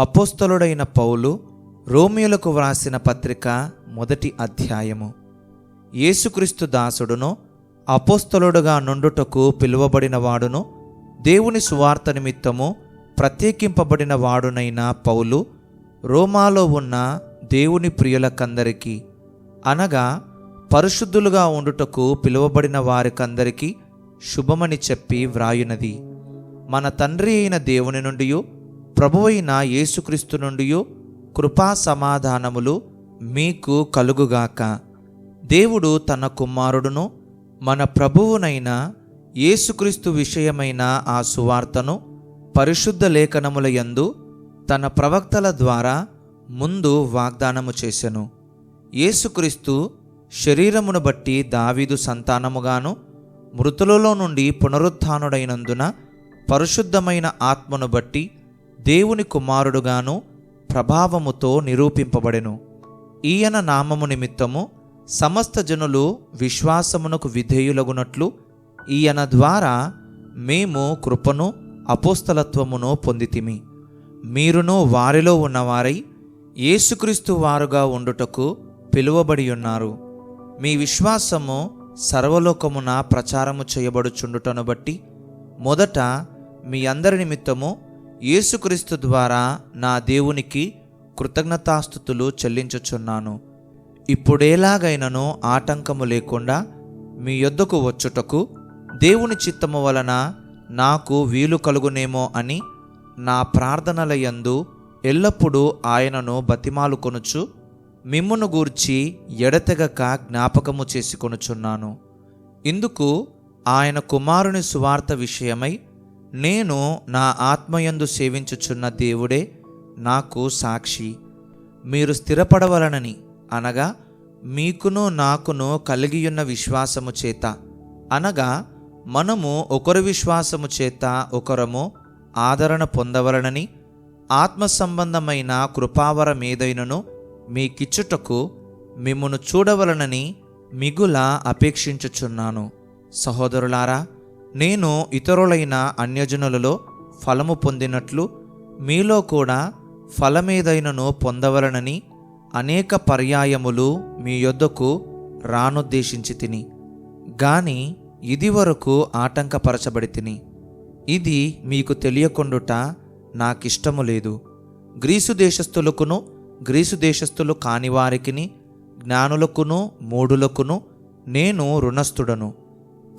అపోస్తలుడైన పౌలు రోమియోలకు వ్రాసిన పత్రిక మొదటి అధ్యాయము. యేసుక్రీస్తు దాసుడును అపోస్తలుడుగా నుండుటకు పిలువబడిన వాడును దేవుని సువార్త నిమిత్తము ప్రత్యేకింపబడిన వాడునైన పౌలు రోమాలో ఉన్న దేవుని ప్రియులకందరికీ అనగా పరిశుద్ధులుగా ఉండుటకు పిలువబడిన వారికందరికీ శుభమని చెప్పి వ్రాయునది. మన తండ్రి అయిన దేవుని నుండియూ ప్రభువైన యేసుక్రీస్తు నుండి కృపా సమాధానములు మీకు కలుగుగాక. దేవుడు తన కుమారుడును మన ప్రభువునైన యేసుక్రీస్తు విషయమైన ఆ సువార్తను పరిశుద్ధ లేఖనముల యందు తన ప్రవక్తల ద్వారా ముందు వాగ్దానము చేసెను. యేసుక్రీస్తు శరీరమును బట్టి దావీదు సంతానముగాను మృతులలో నుండి పునరుత్నుడైనందున పరిశుద్ధమైన ఆత్మను బట్టి దేవుని కుమారుడుగాను ప్రభావముతో నిరూపింపబడెను. ఈయన నామము నిమిత్తము సమస్త జనులు విశ్వాసమునకు విధేయులగునట్లు ఈయన ద్వారా మేము కృపను అపోస్తలత్వమును పొందితిమి. మీరును వారిలో ఉన్నవారై యేసుక్రీస్తు వారుగా ఉండుటకు పిలువబడి ఉన్నారు మీ విశ్వాసము సర్వలోకమున ప్రచారము చేయబడుచుండుటను బట్టి మొదట మీ అందరి నిమిత్తము యేసుక్రీస్తు ద్వారా నా దేవునికి కృతజ్ఞతాస్థుతులు చెల్లించుచున్నాను. ఇప్పుడేలాగైనను ఆటంకము లేకుండా మీ యొద్దకు వచ్చుటకు దేవుని చిత్తము వలన నాకు వీలు కలుగునేమో అని నా ప్రార్థనల యందు ఎల్లప్పుడూ ఆయనను బతిమాలుకొనుచు మిమ్మును గూర్చి ఎడతెగక జ్ఞాపకము చేసుకొనుచున్నాను ఇందుకు ఆయన కుమారుని సువార్త విషయమై నేను నా ఆత్మయందు సేవించుచున్న దేవుడే నాకు సాక్షి. మీరు స్థిరపడవలనని అనగా మీకును నాకును కలిగియున్న విశ్వాసము చేత. అనగా మనము ఒకరు విశ్వాసము చేత ఒకరము ఆదరణ పొందవలనని ఆత్మ సంబంధమైన కృపావరమేదైనను మీకిచ్చుటకు మిమ్మును చూడవలనని మిగుల అపేక్షించుచున్నాను. సహోదరులారా నేను ఇతరులైన అన్యజనులలో ఫలము పొందినట్లు మీలో కూడా ఫలమేదైనను పొందవలనని అనేక పర్యాయములు మీ యొద్దకు రానుద్దేశించి తిని. గాని ఇది వరకు ఆటంకపరచబడి తిని ఇది మీకు తెలియకుండుట నాకిష్టము లేదు. గ్రీసు దేశస్థులకును గ్రీసు దేశస్థులు కానివారికిని జ్ఞానులకును మూఢులకును నేను రుణస్థుడను.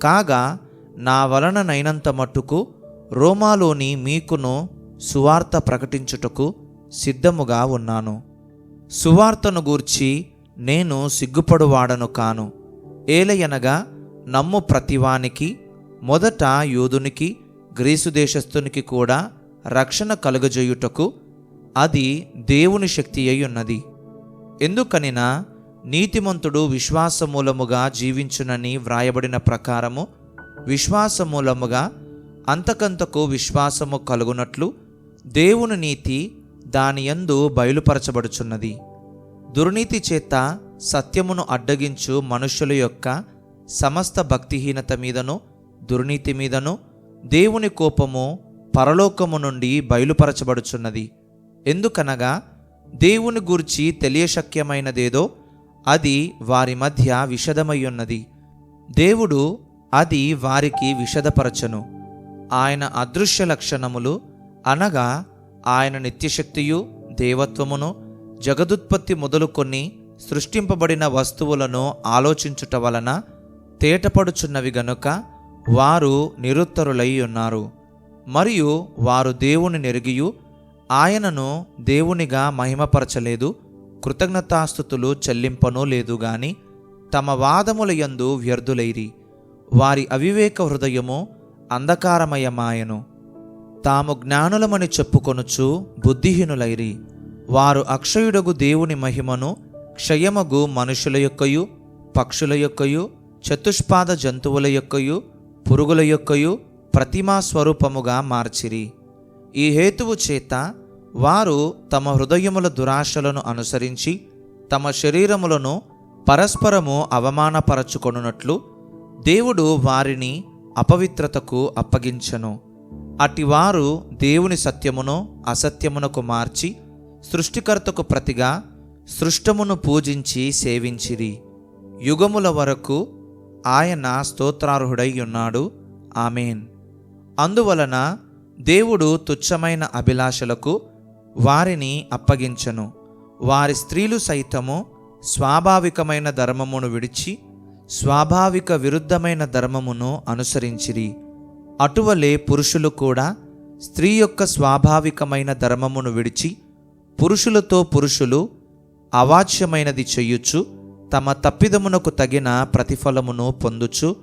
కాగా నా వలననైనంత మట్టుకు రోమాలోని మీకును సువార్త ప్రకటించుటకు సిద్ధముగా ఉన్నాను. సువార్తను గూర్చి నేను సిగ్గుపడువాడను కాను. ఏలయనగా నమ్ము ప్రతివానికి మొదట యూదునికి గ్రీసు దేశస్థునికి కూడా రక్షణ కలుగజేయుటకు అది దేవుని శక్తి అయి ఉన్నది ఎందుకనినా నీతిమంతుడు విశ్వాసమూలముగా జీవించునని వ్రాయబడిన ప్రకారము విశ్వాసమూలముగా అంతకంతకు విశ్వాసము కలుగునట్లు దేవుని నీతి దాని యందు బయలుపరచబడుచున్నది. దుర్నీతి చేత సత్యమును అడ్డగించు మనుష్యుల యొక్క సమస్త భక్తిహీనత మీదను దుర్నీతి మీదను దేవుని కోపము పరలోకము నుండి బయలుపరచబడుచున్నది. ఎందుకనగా దేవుని గూర్చి తెలియశక్యమైనదేదో అది వారి మధ్య విషదమయ్యున్నది. దేవుడు అది వారికి విషదపరచను. ఆయన అదృశ్య లక్షణములు అనగా ఆయన నిత్యశక్తియు దేవత్వమును జగదుత్పత్తి మొదలుకొని సృష్టింపబడిన వస్తువులను ఆలోచించుట వలన తేటపడుచున్నవి గనుక వారు నిరుత్తరులై ఉన్నారు మరియు వారు దేవుని నెరిగియు ఆయనను దేవునిగా మహిమపరచలేదు కృతజ్ఞతాస్థుతులు చెల్లింపనూ లేదు గాని తమ వాదముల యందు వ్యర్థులైరి. వారి అవివేక హృదయము అంధకారమయమాయను. తాము జ్ఞానులమని చెప్పుకొనుచు బుద్ధిహీనులైరి. వారు అక్షయుడగు దేవుని మహిమను క్షయమగు మనుషుల యొక్కయు పక్షుల యొక్కయు చతుష్పాద జంతువుల యొక్కయు పురుగుల యొక్కయు ప్రతిమా స్వరూపముగా మార్చిరి. ఈ హేతువు చేత వారు తమ హృదయముల దురాశలను అనుసరించి తమ శరీరములను పరస్పరము అవమానపరచుకొనున్నట్లు దేవుడు వారిని అపవిత్రతకు అప్పగించను. అటివారు దేవుని సత్యమును అసత్యమునకు మార్చి సృష్టికర్తకు ప్రతిగా సృష్టమును పూజించి సేవించిరి. యుగముల వరకు ఆయన స్తోత్రార్హుడై ఉన్నాడు ఆమెన్. అందువలన దేవుడు తుచ్చమైన అభిలాషలకు వారిని అప్పగించను. వారి స్త్రీలు సైతము స్వాభావికమైన ధర్మమును విడిచి స్వాభావిక విరుద్ధమైన ధర్మమును అనుసరించిరి. అటువలే పురుషులు కూడా స్త్రీ యొక్క స్వాభావికమైన ధర్మమును విడిచి పురుషులతో పురుషులు అవాచ్యమైనది చెయ్యుచు తమ తప్పిదమునకు తగిన ప్రతిఫలమును పొందుచు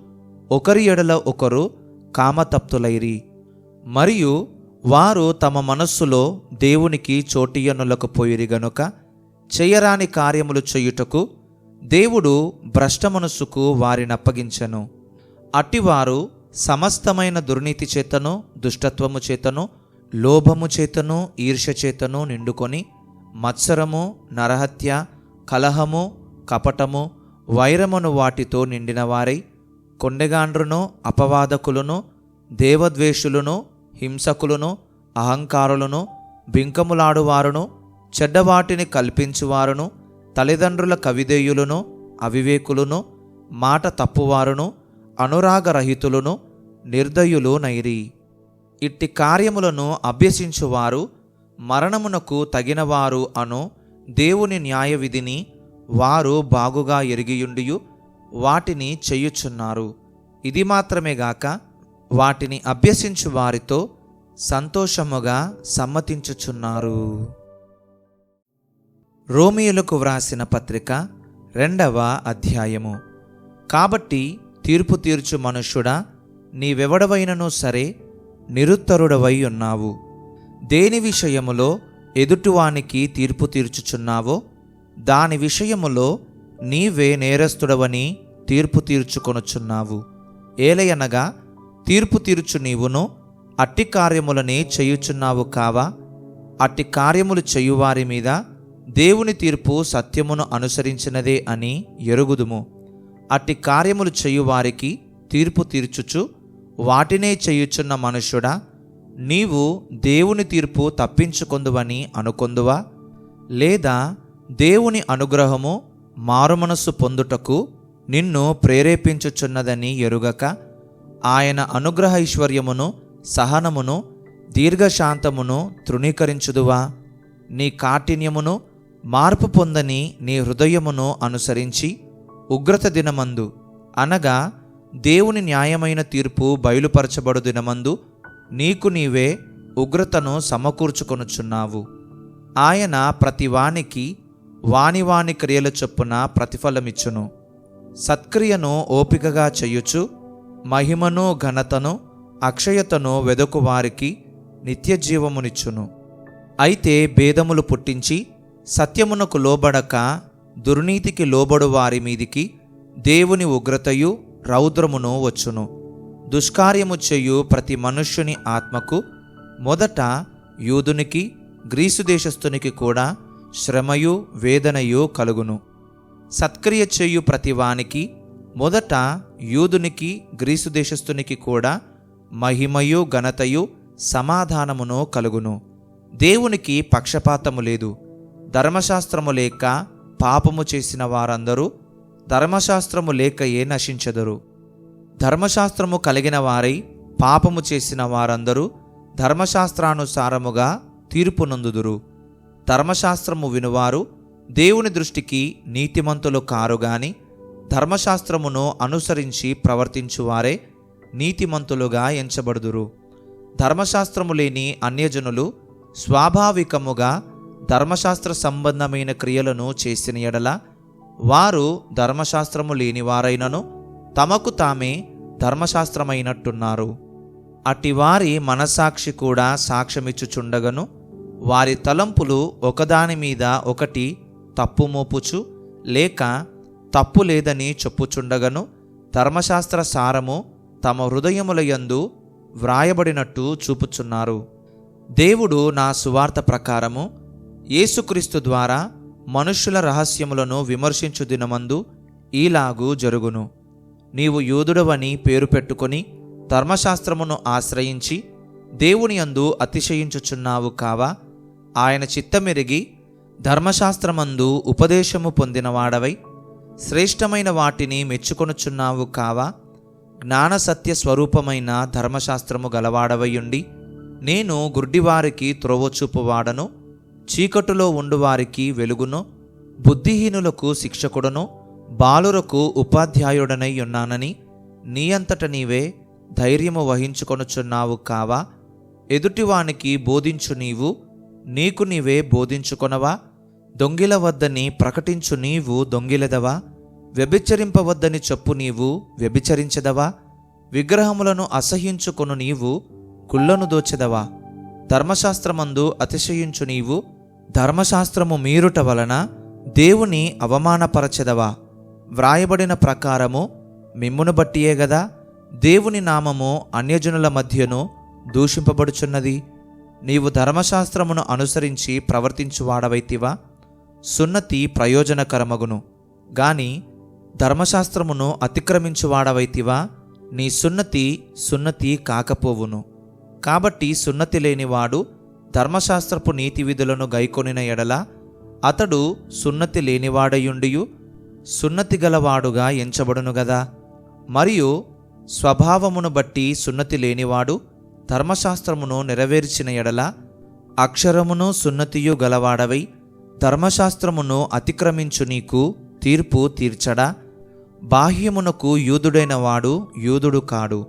ఒకరి ఎడల ఒకరు కామతప్తులైరి. మరియు వారు తమ మనస్సులో దేవునికి చోటియనులకు పోయిరి గనుక చేయరాని కార్యములు చేయుటకు దేవుడు భ్రష్ట మనస్సుకు వారిని అప్పగించను. అట్టివారు సమస్తమైన దుర్నీతి చేతను దుష్టత్వము చేతను లోభము చేతను ఈర్ష్య చేతను నిండుకొని మత్సరము నరహత్య కలహము కపటము వైరమును వాటితో నిండిన వారై కొండెగాండ్రును అపవాదకులను దేవద్వేషులను హింసకులను అహంకారులను బింకములాడువారును చెడ్డవాటిని కల్పించువారును తల్లిదండ్రుల కవిదేయులను అవివేకులను మాట తప్పువారును అనురాగరహితులను నిర్దయులు నైరి ఇట్టి కార్యములను అభ్యసించువారు మరణమునకు తగినవారు అను దేవుని న్యాయ విధిని వారు బాగుగా ఎరిగియుండియు వాటిని చెయ్యుచున్నారు ఇది మాత్రమే గాక వాటిని అభ్యసించు వారితో సంతోషముగా సమ్మతించుచున్నారు. రోమియోలకు వ్రాసిన పత్రిక రెండవ అధ్యాయము. కాబట్టి తీర్పు తీర్చు మనుష్యుడా నీవెవడవైనను సరే నిరుత్తరుడవై ఉన్నావు. దేని విషయములో ఎదుటివానికి తీర్పు తీర్చుచున్నావో దాని విషయములో నీవే నేరస్తుడవని తీర్పు తీర్చుకొనుచున్నావు. ఏలయనగా తీర్పు తీర్చు నీవును అట్టి కార్యములనే చేయుచున్నావు కావా? అట్టి కార్యములు చేయువారి మీద దేవుని తీర్పు సత్యమును అనుసరించినదే అని ఎరుగుదుము. అట్టి కార్యములు చేయువారికి తీర్పు తీర్చుచు వాటినే చేయుచున్న మనుష్యుడా నీవు దేవుని తీర్పు తప్పించుకొందువని అనుకొందువా? లేదా దేవుని అనుగ్రహము మారుమనస్సు పొందుటకు నిన్ను ప్రేరేపించుచున్నదని ఎరుగక ఆయన అనుగ్రహ ఐశ్వర్యమును సహనమును దీర్ఘశాంతమును తృణీకరించుదువా? నీ కాఠిన్యమును మార్పు పొందని నీ హృదయమును అనుసరించి ఉగ్రత దినమందు అనగా దేవుని న్యాయమైన తీర్పు బయలుపరచబడు దినమందు నీకు నీవే ఉగ్రతను సమకూర్చుకొనుచున్నావు. ఆయన ప్రతి వానికి క్రియల చొప్పున ప్రతిఫలమిచ్చును. సత్క్రియను ఓపికగా చేయుచు మహిమను ఘనతను అక్షయతను వెదకు వారికి నిత్యజీవమునిచ్చును. అయితే భేదములు పుట్టించి సత్యమునకు లోబడక దుర్నీతికి లోబడు వారి మీదికి దేవుని ఉగ్రతయు రౌద్రమును వచ్చును. దుష్కార్యము చేయు ప్రతి మనుష్యుని ఆత్మకు మొదట యూదునికి గ్రీసు దేశస్థునికి కూడా శ్రమయు వేదనయు కలుగును. సత్క్రియ చేయు ప్రతివానికి మొదట యూదునికి గ్రీసు దేశస్థునికి కూడా మహిమయు ఘనతయు సమాధానమును కలుగును. దేవునికి పక్షపాతము లేదు. ధర్మశాస్త్రము లేక పాపము చేసిన వారందరూ ధర్మశాస్త్రము లేక ఏ నశించదరు. ధర్మశాస్త్రము కలిగిన వారై పాపము చేసిన వారందరూ ధర్మశాస్త్రానుసారముగా తీర్పు నందుదురు ధర్మశాస్త్రము వినువారు దేవుని దృష్టికి నీతిమంతులు కారు గాని ధర్మశాస్త్రమును అనుసరించి ప్రవర్తించువారే నీతిమంతులుగా ఎంచబడుదురు. ధర్మశాస్త్రము లేని అన్యజనులు స్వాభావికముగా ధర్మశాస్త్ర సంబంధమైన క్రియలను చేసిన ఎడల వారు ధర్మశాస్త్రము లేనివారైనను తమకు తామే ధర్మశాస్త్రమైనట్టున్నారు. అటివారి మనసాక్షి కూడా సాక్ష్యమిచ్చుచుండగను వారి తలంపులు ఒకదాని మీద ఒకటి తప్పు మోపుచు లేక తప్పు లేదని చెప్పుచుండగను ధర్మశాస్త్ర సారము తమ హృదయముల యందు వ్రాయబడినట్టు చూపుచున్నారు. దేవుడు నా సువార్త ప్రకారము యేసుక్రీస్తు ద్వారా మనుష్యుల రహస్యములను విమర్శించు దినమందు ఈలాగూ జరుగును. నీవు యూదుడవని పేరు పెట్టుకొని ధర్మశాస్త్రమును ఆశ్రయించి దేవుని యందు అతిశయించుచున్నావు కావా ఆయన చిత్తమెరిగి ధర్మశాస్త్రమందు ఉపదేశము పొందినవాడవై శ్రేష్టమైన వాటిని మెచ్చుకొనుచున్నావు కావా జ్ఞాన సత్య స్వరూపమైన ధర్మశాస్త్రము గలవాడవయుండి నేను గుడ్డివారికి త్రోవచూపువాడను చీకటిలో ఉండువారికి వెలుగును బుద్ధిహీనులకు శిక్షకుడను బాలురకు ఉపాధ్యాయుడనై ఉన్నానని నీ అంతట నీవే ధైర్యము వహించుకొనుచున్నావు కావా? ఎదుటివానికి బోధించు నీవు నీకు నీవే బోధించుకొనవా? దొంగిల వద్దని ప్రకటించు నీవు దొంగిలదవా? వ్యభిచరింపవద్దని చెప్పు నీవు వ్యభిచరించదవా? విగ్రహములను అసహించుకొను నీవు గుళ్ళను దోచెదవా? ధర్మశాస్త్రమందు అతిశయించు నీవు ధర్మశాస్త్రము మీరుట వలన దేవుని అవమానపరచెదవా? వ్రాయబడిన ప్రకారము మిమ్మును బట్టియే గదా దేవుని నామము అన్యజనుల మధ్యను దూషింపబడుచున్నది. నీవు ధర్మశాస్త్రమును అనుసరించి ప్రవర్తించువాడవైతివా సున్నతి ప్రయోజనకరమగును. గాని ధర్మశాస్త్రమును అతిక్రమించువాడవైతివా నీ సున్నతి సున్నతి కాకపోవును. కాబట్టి సున్నతి లేనివాడు ధర్మశాస్త్రపు నీతి విధులను గైకొనిన ఎడల అతడు సున్నతి లేనివాడయుండియు సున్నతి గలవాడుగా ఎంచబడును గదా. మరియు స్వభావమును బట్టి సున్నతి లేనివాడు ధర్మశాస్త్రమును నెరవేర్చిన ఎడల అక్షరమును సున్నతియు గలవాడవై ధర్మశాస్త్రమును అతిక్రమించు నీకు తీర్పు తీర్చడా. బాహ్యమునకు యూదుడైన వాడు యూదుడు కాడు.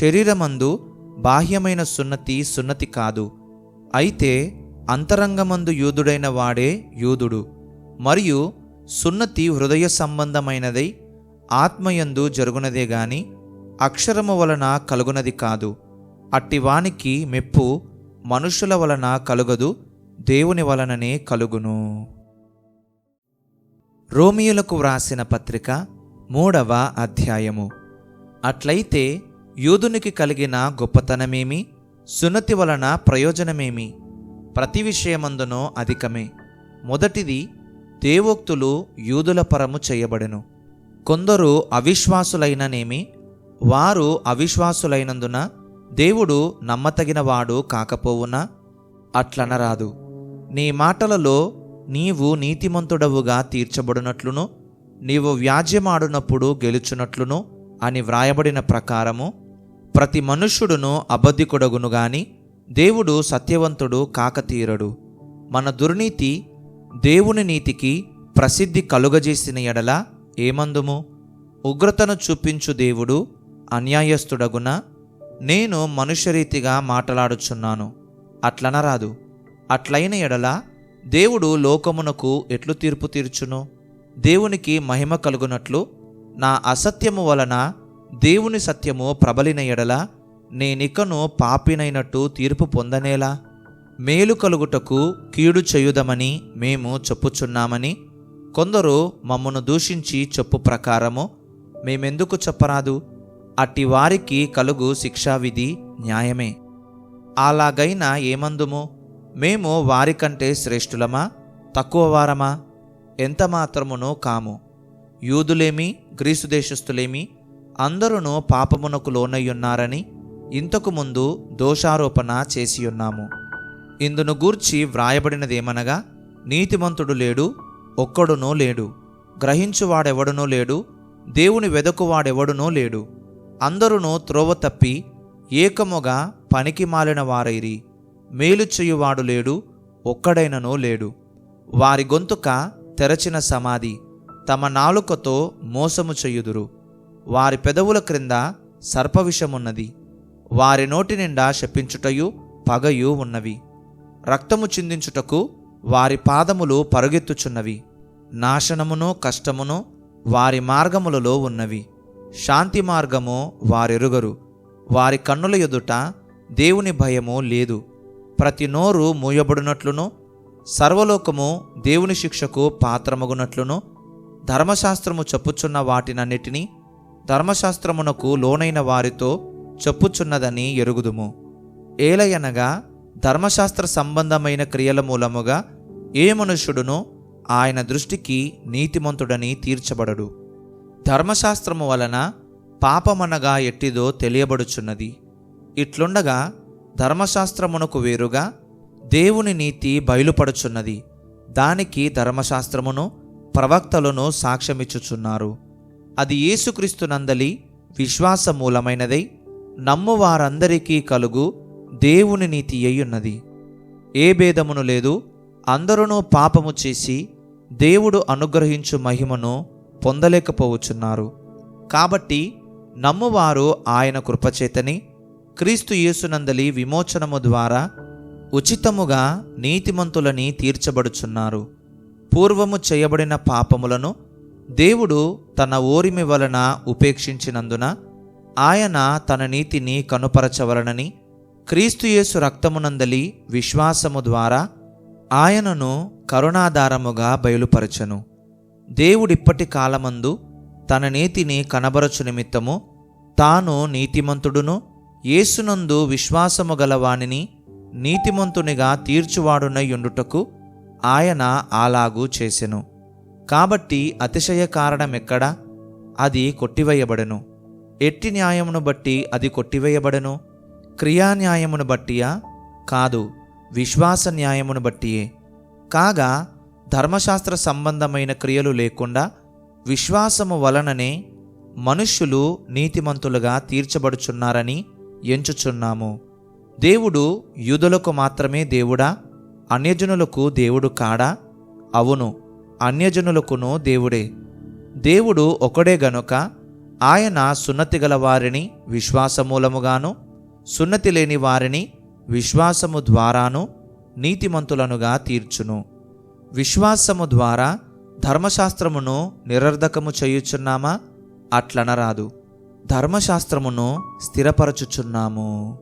శరీరమందు బాహ్యమైన సున్నతి సున్నతి కాదు. అయితే అంతరంగమందు యూదుడైన వాడే యూదుడు. మరియు సున్నతి హృదయ సంబంధమైనదై ఆత్మయందు జరుగునదే గాని అక్షరము వలన కలుగునది కాదు. అట్టివానికి మెప్పు మనుషుల వలన కలుగదు దేవుని వలననే కలుగును. రోమియులకు వ్రాసిన పత్రిక మూడవ అధ్యాయము. అట్లయితే యూదునికి కలిగిన గొప్పతనమేమి? సున్నతి వలన ప్రయోజనమేమి? ప్రతి విషయమందునో అధికమే. మొదటిది దేవోక్తులు యూదుల పరము చేయబడెను. కొందరు అవిశ్వాసులైననేమి వారు అవిశ్వాసులైనందున దేవుడు నమ్మతగినవాడు కాకపోవునా? అట్లనరాదు. నీ మాటలలో నీవు నీతిమంతుడవుగా తీర్చబడినట్లును నీవు వ్యాజ్యమాడునప్పుడు గెలుచునట్లును అని వ్రాయబడిన ప్రకారము ప్రతి మనుష్యుడును అబద్ధికుడగును గాని దేవుడు సత్యవంతుడు కాకతీరడు మన దుర్నీతి దేవుని నీతికి ప్రసిద్ధి కలుగజేసిన ఎడల ఏమందుము? ఉగ్రతను చూపించు దేవుడు అన్యాయస్తుడగున నేను మనుష్యరీతిగా మాట్లాడుచున్నాను. అట్లనరాదు. అట్లైన ఎడల దేవుడు లోకమునకు ఎట్లు తీర్పు తీర్చును? దేవునికి మహిమ కలుగునట్లు నా అసత్యము వలన దేవుని సత్యము ప్రబలిన ఎడల నేనికను పాపినైనట్టు తీర్పు పొందనేలా? మేలు కలుగుటకు కీడు చేయుదమని మేము చెప్పుచున్నామని కొందరు మమ్మను దూషించి చెప్పు ప్రకారము మేమెందుకు చెప్పరాదు? అట్టి వారికి కలుగు శిక్షావిధి న్యాయమే. అలాగైనా ఏమందుము? మేము వారికంటే శ్రేష్ఠులమా? తక్కువ వారమా? ఎంత మాత్రమునో కాము? యూదులేమి గ్రీసు దేశస్థులేమి అందరూ పాపమునకు లోనయ్యున్నారని ఇంతకు ముందు దోషారోపణ చేసియున్నాము. ఇందును గూర్చి వ్రాయబడినదేమనగా నీతిమంతుడు లేడు ఒక్కడునో లేడు. గ్రహించువాడెవడునో లేడు దేవుని వెదకువాడెవడునో లేడు. అందరును త్రోవ తప్పి ఏకముగా పనికి మాలిన వారైరి. మేలు చేయువాడు లేడు ఒక్కడైననో లేడు. వారి గొంతుక తెరచిన సమాధి తమ నాలుకతో మోసము చెయ్యుదురు వారి పెదవుల క్రింద సర్పవిషమున్నది. వారి నోటి నిండా శపించుటయు పగయు ఉన్నవి. రక్తము చిందించుటకు వారి పాదములు పరుగెత్తుచున్నవి. నాశనమును కష్టమును వారి మార్గములలో ఉన్నవి. శాంతి మార్గము వారెరుగరు. వారి కన్నుల ఎదుట దేవుని భయము లేదు. ప్రతి నోరు మూయబడినట్లును సర్వలోకము దేవుని శిక్షకు పాత్రమగునట్లును ధర్మశాస్త్రము చెప్పుచున్న వాటినన్నిటినీ ధర్మశాస్త్రమునకు లోనైన వారితో చెప్పుచున్నదని ఎరుగుదుము. ఏలయనగా ధర్మశాస్త్ర సంబంధమైన క్రియల మూలముగా ఏ మనుష్యుడును ఆయన దృష్టికి నీతిమంతుడని తీర్చబడడు. ధర్మశాస్త్రము వలన పాపమనగా ఎట్టిదో తెలియబడుచున్నది. ఇట్లుండగా ధర్మశాస్త్రమునకు వేరుగా దేవుని నీతి బయలుపడుచున్నది. దానికి ధర్మశాస్త్రమును ప్రవక్తలను సాక్ష్యమిచ్చుచున్నారు. అది యేసుక్రీస్తునందలి విశ్వాసమూలమైనదై నమ్మువారందరికీ కలుగు దేవుని నీతి అయ్యున్నది. ఏ భేదమును లేదు అందరూ పాపము చేసి దేవుడు అనుగ్రహించు మహిమను పొందలేకపోవచ్చున్నారు. కాబట్టి నమ్మువారు ఆయన కృపచేతని క్రీస్తు యేసునందలి విమోచనము ద్వారా ఉచితముగా నీతిమంతులని తీర్చబడుచున్నారు. పూర్వము చేయబడిన పాపములను దేవుడు తన ఓరిమి వలన ఉపేక్షించినందున ఆయన తన నీతిని కనుపరచవలనని క్రీస్తుయేసు రక్తమునందలి విశ్వాసము ద్వారా ఆయనను కరుణాధారముగా బయలుపరచను. దేవుడిప్పటి కాలమందు తన నీతిని కనబరచు నిమిత్తము తాను నీతిమంతుడును యేసునందు విశ్వాసము గలవానిని నీతిమంతునిగా తీర్చువాడునై ఉండుటకు ఆయన అలాగూ చేసెను. కాబట్టి అతిశయ కారణం ఎక్కడా అది కొట్టివేయబడెను. ఎట్టి న్యాయమును బట్టి అది కొట్టివేయబడెను? క్రియా న్యాయమును బట్టియా? కాదు విశ్వాస న్యాయమును బట్టియే. కాగా ధర్మశాస్త్ర సంబంధమైన క్రియలు లేకుండా విశ్వాసము వలననే మనుష్యులు నీతిమంతులుగా తీర్చబడుచున్నారని ఎంచుచున్నాము. దేవుడు యూదులకు మాత్రమే దేవుడా? అన్యజనులకు దేవుడు కాడా? అవును అన్యజనులకును దేవుడే. దేవుడు ఒకడే గనుక ఆయన సున్నతి గల వారిని విశ్వాసమూలముగాను సున్నతి లేని వారిని విశ్వాసము ద్వారాను నీతిమంతులనుగా తీర్చును. విశ్వాసము ద్వారా ధర్మశాస్త్రమును నిరర్ధకము చేయుచున్నామా? అట్లనరాదు. ధర్మశాస్త్రమును స్థిరపరచుచున్నాము.